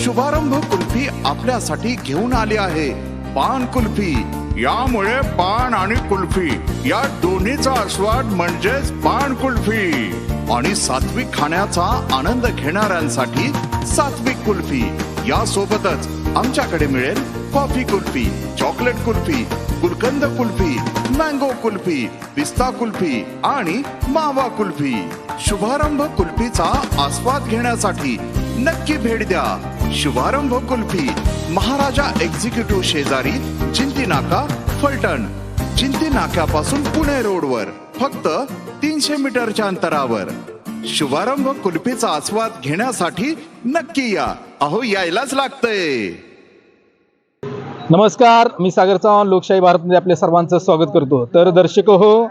शुभारंभ कुल्फी आपल्यासाठी घेऊन आली आहे. पान कुल्फी. यामुळे पान आणि कुल्फी या दोन्हीचा आस्वाद म्हणजेच पान कुल्फी. आणि सात्विक खाण्याचा आनंद घेणाऱ्यांसाठी सात्विक कुल्फी. या सोबतच आमच्याकडे मिळेल coffee kulfi chocolate kulfi gulkand kulfi mango kulfi पिस्ता कुल्फी आणि मावा कुल्फी. शुभारंभ कुल्फीचा आस्वाद घेण्यासाठी नक्की भेट द्या. शुभारंभ कुल्फी महाराजा एक्झिक्युटिव्ह शेजारी चिंती नाका फलटण. चिंती नाक्यापासून पुणे रोडवर फक्त तीनशे मीटरच्या अंतरावर. शुभारंभ कुल्फीचा आस्वाद घेण्यासाठी नक्की या. अहो यायलाच लागतंय. नमस्कार मी सागर चव्हाण लोकशाही भारतमध्ये आपल्या सर्वांचं स्वागत करतो. तर दर्शक हो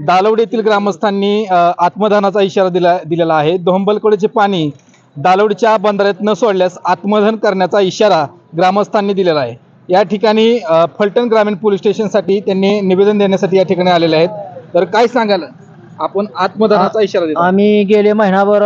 दालवड येथील ग्रामस्थांनी आत्मदानाचा इशारा दिला दिलेला आहे. दोहंबलकोडीचे पाणी दालवडच्या बंधाऱ्यात न सोडल्यास आत्मदहन करण्याचा इशारा ग्रामस्थांनी दिलेला आहे. या ठिकाणी फलटण ग्रामीण पोलीस स्टेशनसाठी त्यांनी निवेदन देण्यासाठी या ठिकाणी आलेले आहेत. तर काय सांगाल? आपण आत्मदहनाचा इशारा देतो. आम्ही गेले महिनाभर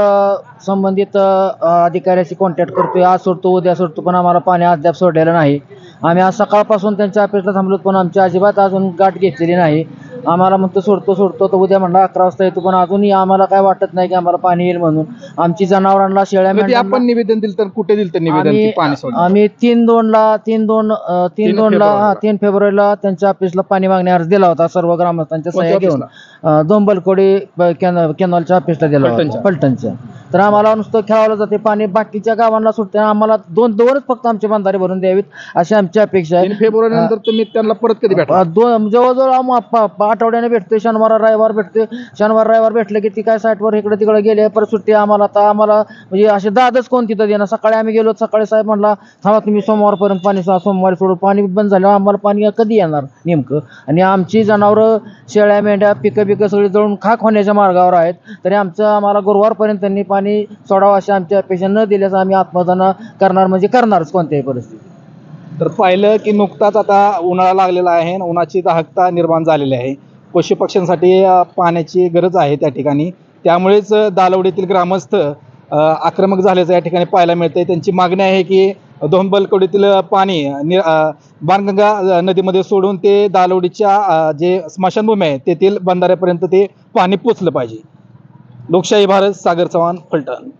संबंधित अधिकाऱ्याशी कॉन्टॅक्ट करतोय. आज सोडतो उद्या सोडतो पण आम्हाला पाणी अद्याप सोडलेलं नाही. आम्ही आज सकाळपासून त्यांच्या ऑफिसला थांबलो पण आमच्या अजिबात अजून गाठ घेतलेली नाही. आम्हाला म्हणतो सोडतो सोडतो तर उद्या म्हणला अकरा वाजता येतो पण अजूनही आम्हाला काय वाटत नाही की आम्हाला पाणी येईल म्हणून. आमची जनावरांना शेळ्या मेंढ्यांना- आपण निवेदन दिलं तर कुठे दिलं तर निवेदन की आम्ही सोडलं? आम्ही तीन दोनला तीन दोन अ, तीन तीन दोनला हा फेब्रुवारीला. तीन फेब्रुवारीला त्यांच्या ऑफिसला पाणी मागणी अर्ज दिला होता सर्व ग्रामस्थांच्या कोणत्या सह्या घेऊन दोंबलकोडी कॅनॉलच्या ऑफिसला दिला. होता पलटणच्या तर आम्हाला नुसतं खेळावलं जाते. पाणी बाकीच्या गावांना सुटते आम्हाला दोन दोनच फक्त आमचे बंधारे भरून द्यावीत अशी आमची अपेक्षा तीन आहे फेब्रुवारी नंतर तुम्ही त्यांना परत कधी भेटा दोन जवळजवळ आम- प- प- आठवड्याने भेटते शनिवार रविवार भेटते शनिवार रविवार भेटले की ती काय साईटवर इकडे तिकडे गेले परत सुट्टी आम्हाला. आता आम्हाला म्हणजे असे दादच कोण तिथं देणार? सकाळी आम्ही गेलो. सकाळी साहेब म्हणला थांबा तुम्ही सोमवारपर्यंत पाणी सोडा सोमवारी सोडू. पाणी बंद झालं आम्हाला पाणी कधी येणार? नेमकं. आणि आमची जनावरं शेळ्या मेंढ्या पिकं पिकं सगळी जळून खाक होण्याच्या मार्गावर आहेत. तरी आमचं आम्हाला गुरुवारपर्यंत त्यांनी पाणी सोडावं अशी आमची अपेक्षा न दिल्यास आम्ही आत्मदान करणार म्हणजे करणारच कोणत्याही परिस्थितीत. तर पाहिलं की नुकताच आता उन्हाळा लागलेला आहे उन्हाची दाहकता निर्माण झालेली आहे. पशु पक्ष्यांसाठी पाण्याची गरज आहे त्या ठिकाणी. त्यामुळेच दालवडीतील ग्रामस्थ आक्रमक झाल्याचं या ठिकाणी पाहायला मिळतंय. त्यांची मागणी आहे की दोनबलकडीतील पाणी नि बाणगंगा नदीमध्ये सोडून ते दालवडीच्या जे स्मशानभूमी आहे तेथील बंधाऱ्यापर्यंत ते पाणी पोचलं पाहिजे. लोकशाही भारत सागर चव्हाण फलटण.